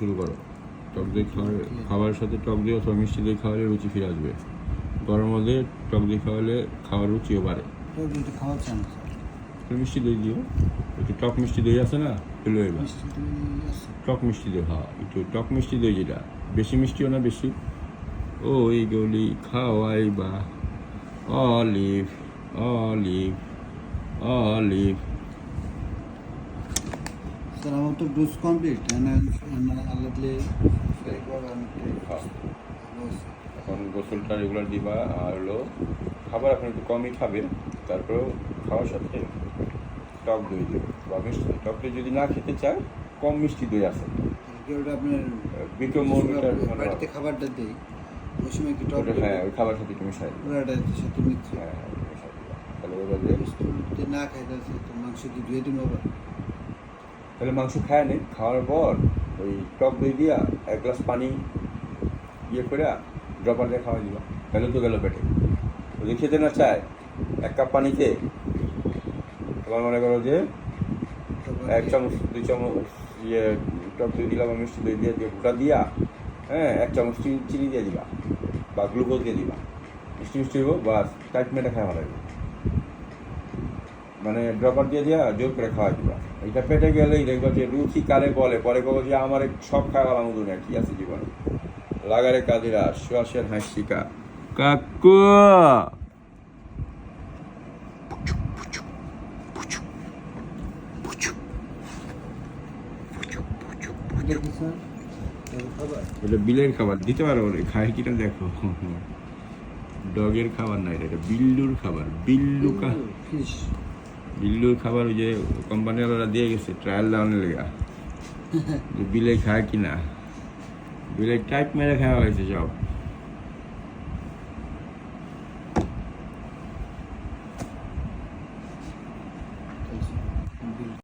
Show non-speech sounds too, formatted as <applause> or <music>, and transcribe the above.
শুরু করো। টক দই খাওয়ার খাবারের সাথে টক দই অথবা মিষ্টি দই খাওয়ালে রুচি ফিরে আসবে। গরম মধ্যে টক দই খাওয়ালে খাওয়ার রুচিও বাড়ে। কিন্তু খাওয়া চান মিষ্টি দই দিও। একটু টক মিষ্টি দই আছে না? এলো এবার টক মিষ্টি দই হ্যাঁ। একটু টক মিষ্টি দই যেটা। বেশি মিষ্টিও না বেশি? ও এই গলি খাওয়াই বা অলিভ অলিভ অলিভ। স্যার আমার তো ডোজ কমপ্লিট আল্লাহ দিলে। এখন গোসলটা রেগুলার দিবা আর হলো খাবার এখন একটু কমই খাবেন তারপরেও খাওয়ার সাথে টক দই দেবে বা মিষ্টি টক দই যদি না খেতে চায় কম মিষ্টি দই আছে। বাড়িতে খাবারটা দিই ওই সময় কি টক হ্যাঁ ওই খাবার সাথে একটু মিশাই সাথে হ্যাঁ হ্যাঁ। তাহলে দিয়ে না খাই তাহলে তো মাংস কি ধুয়ে আবার। তাহলে মাংস খায় নে। খাওয়ার পর ওই টক দই দিয়া এক গ্লাস পানি ইয়ে করে ড্রপার দিয়ে খাওয়াই দিবা। তাহলে তো গেল পেটে। যদি খেতে না চায়, এক কাপ পানিতে তোমার মনে করো যে এক চামচ, দুই চামচ ইয়ে টক দই দিলাম, মিষ্টি দই দিয়ে দিয়ে গোটা দিয়া হ্যাঁ এক চামচ চিনি চিনি দিয়ে দিবা বা গ্লুকোজ দিয়ে দিবা। মিষ্টি মিষ্টি হইব বা টাইট মেটে খাওয়া লাগবে মানে ড্রপার দিয়ে দিয়া জোর করে খাওয়া দিবা। এটা পেটে গেলেই দেখবা যে রুচি কারে বলে, পরে কবে যে আমার সব খাওয়া দুনিয়া কি আছে জীবনে? লাগারে কাদিরা শ্বাসের হাসিকা কাকু! বিলের খাবার, দিতে পারো খায় কিনা দেখো। ডগের খাবার না এটা বিল্লুর খাবার, বিল্লু কা বিল্লুর খাবার ওই যে কোম্পানিওয়ালারা দিয়ে গেছে ট্রায়াল দেওয়ানোর লেগা। <laughs> বিলে খায় কিনা বিলে টাইপ মেরে খাওয়া হয়েছে সব